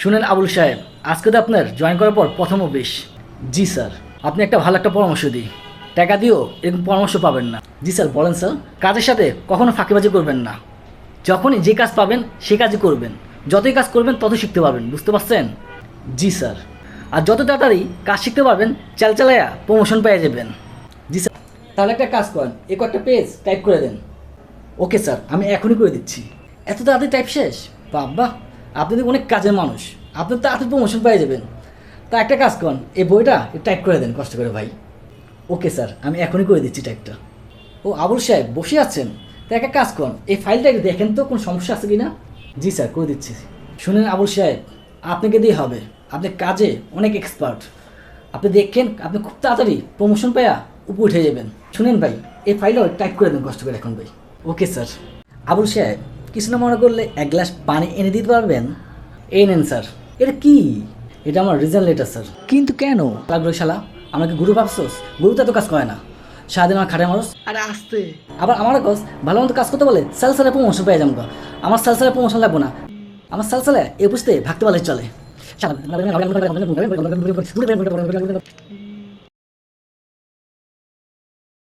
শুনেন আবুল সাহেব, আজকে তো আপনার জয়েন করার পর প্রথম অফিস। জি স্যার। আপনি একটা ভালো একটা পরামর্শ দিই। টাকা দিয়েও এরকম পরামর্শ পাবেন না। জি স্যার, বলেন স্যার, কাজের সাথে কখনো ফাঁকিবাজি করবেন না। যখনই যে কাজ পাবেন, সে কাজই করবেন। যতই কাজ করবেন তত শিখতে পারবেন, বুঝতে পারছেন? জি স্যার। আর যত তাড়াতাড়ি কাজ শিখতে পারবেন চাল চালায়া প্রমোশন পেয়ে যাবেন। জি স্যার। তাহলে একটা কাজ করেন এ কয়েকটা পেজ টাইপ করে দেন। ওকে স্যার, আমি এখনই করে দিচ্ছি। এত তাড়াতাড়ি টাইপ শেষ? বাবা আপনি অনেক কাজের মানুষ। আপনি তো প্রমোশন পেয়ে যাবেন। তা একটা কাজ করুন এই বইটা টাইপ করে দেন, কষ্ট করে ভাই। ওকে স্যার আমি এখনই করে দিচ্ছি টাইপটা ও আবুল সাহেব, বসে আছেন? তা একটা কাজ করুন এই ফাইলটা একটু দেখেন তো, কোনো সমস্যা আছে কি না জি স্যার করে দিচ্ছি। শুনেন আবুল সাহেব, আপনাকে দিয়ে হবে। আপনি কাজে অনেক এক্সপার্ট আপনি দেখেন, আপনি খুব তাড়াতাড়ি প্রমোশন পায়া উপরে উঠে যাবেন। শুনেন ভাই, এই ফাইলও টাইপ করে দেন, কষ্ট করে এখন ভাই। ওকে স্যার আবুল সাহেব কিছু না মনে করলে এক গ্লাস পানি এনে দিতে পারবেন? এই নেন স্যার। এটা কি? এটা আমার রিজন লেটার স্যার। কিন্তু কেন? লাগল শালা আমাকে গুরু ভাবছোস গুরু তো এত কাজ করে না। সারাদিন আমার খাটে মানুষ আরে আসতে। আবার আমার কাজ ভালো মতো কাজ করতে বলে সালসালে প্রমোশন পেয়ে যাব আমার সালসালে প্রমোশন লাগবো না। আমার সালসালে এ বুঝতে ভাগতে পারলে চলে।